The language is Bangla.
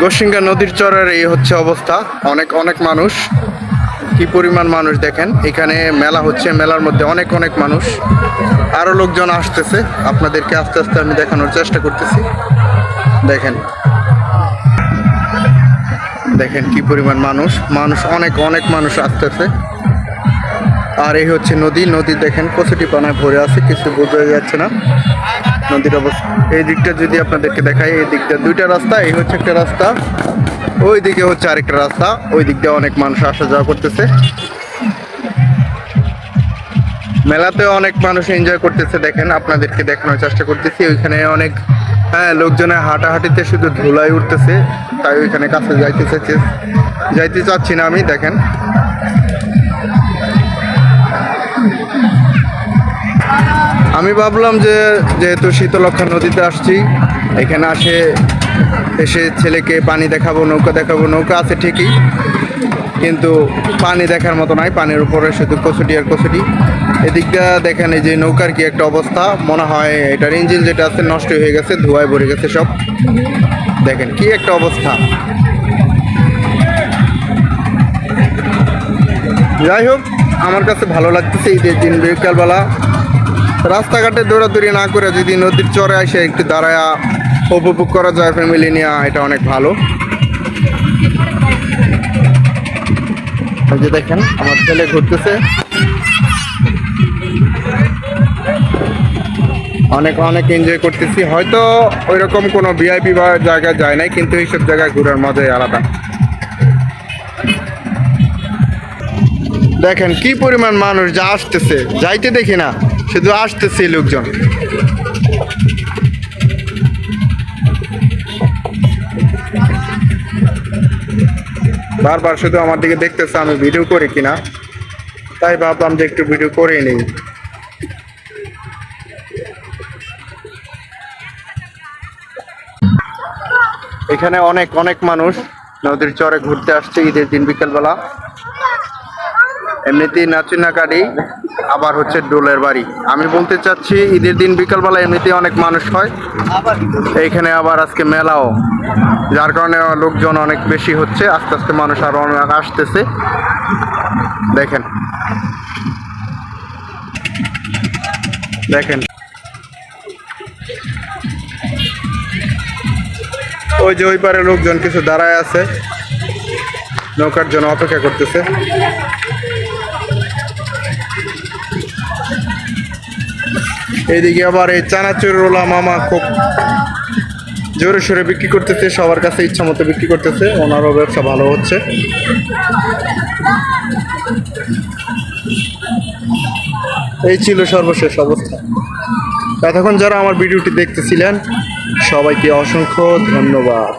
গোসিঙ্গা নদীর চরের এই হচ্ছে অবস্থা। অনেক অনেক মানুষ। কি পরিমাণ মানুষ দেখেন? এখানে মেলা হচ্ছে, মেলার মধ্যে অনেক অনেক মানুষ। আরও লোকজন আসতেছে। আপনাদেরকে আস্তে আস্তে আমি দেখানোর চেষ্টা করতেছি। দেখেন। দেখেন কি পরিমাণ মানুষ। মানুষ, অনেক অনেক মানুষ আসতেছে। আর এই হচ্ছে নদী। নদী দেখেন কচুটি পানায় ভরে আছে, কিছু বোঝা যাচ্ছে না। নদীর অবস্থা। এই দিকটা যদি আপনাদেরকে দেখাই, এই দিকটা দুইটা রাস্তা, এই হচ্ছে একটা রাস্তা, ওই দিকে হচ্ছে আরেকটা রাস্তা, ওই দিক দিয়ে অনেক মানুষ আসা যাওয়া করতেছে। মেলাতে অনেক মানুষ এনজয় করতেছে, দেখেন, আপনাদেরকে দেখানোর চেষ্টা করতেছি। ওইখানে অনেক হ্যাঁ লোকজনের হাঁটাহাঁটিতে শুধু ধুলাই উঠতেছে, তাই ওইখানে কাছে যাইতে চাইছে যাইতে চাচ্ছি না আমি, দেখেন। আমি ভাবলাম যে যেহেতু শীতলক্ষা নদীতে আসছি, এখানে আসে, এসে ছেলেকে পানি দেখাবো, নৌকা দেখাবো, নৌকা আছে ঠিকই, কিন্তু পানি দেখার মতো নাই, পানির উপরে শুধু কচুটি আর কচুটি। এদিকটা দেখেন এই যে নৌকার কি একটা অবস্থা, মনে হয় এটার ইঞ্জিন যেটা আছে নষ্ট হয়ে গেছে, ধোয়ায় ভরে গেছে সব। দেখেন কি একটা অবস্থা। যাই হোক আমার কাছে ভালো লাগতেছে ঈদের দিন বিকালবেলা। রাস্তাঘাটে দৌড়াদৌড়ি না করে যদি নদীর চরে আসে একটু দাঁড়ায়া উপভোগ করা যায় ফ্যামিলি নিয়ে, এটা অনেক ভালো। যে দেখেন, আমার ছেলে ঘুরতেছে। অনেক অনেক এনজয় করতেছি। হয়তো ওই রকম কোনো ভিআইপি বা জায়গায় যায় নাই, কিন্তু এইসব জায়গায় ঘোরার মজাই আলাদা। দেখেন কি পরিমাণ মানুষ যা আসতেছে, যাইতে দেখি না, শুধু আসতেছে লোকজন। বারবার শুধু আমার দিকে দেখতেছে, আমি ভিডিও করি কিনা? তাই ভাবলাম যে একটু ভিডিও করে নেই। এখানে অনেক অনেক মানুষ নদীর চরে ঘুরতে আসছে ঈদের দিন বিকেলবেলা। এমনিতেই নাচুনাকারি আবার হচ্ছে ডোলের বাড়ি। আমি বলতে চাচ্ছি, ঈদের দিন বিকালবেলা এমনিতেই অনেক মানুষ হয়। এইখানে আবার আজকে মেলাও। যার কারণে লোকজন অনেক বেশি হচ্ছে, আস্তে আস্তে মানুষ আরও অনেক আসতেছে। দেখেন। দেখেন। ওই যে ওই পারে লোকজন কিছু দাঁড়ায় আছে। নৌকার জন্য অপেক্ষা করতেছে। এইদিকে আবার এই চানাচুর রোলা মামা খুব জোরে সোরে বিক্রি করতেছে, সবার কাছে ইচ্ছা মতো বিক্রি করতেছে, ওনারও ব্যবসা ভালো হচ্ছে। এই ছিল সর্বশেষ অবস্থা। এতক্ষণ যারা আমার ভিডিওটি দেখতেছিলেন, সবাইকে অসংখ্য ধন্যবাদ।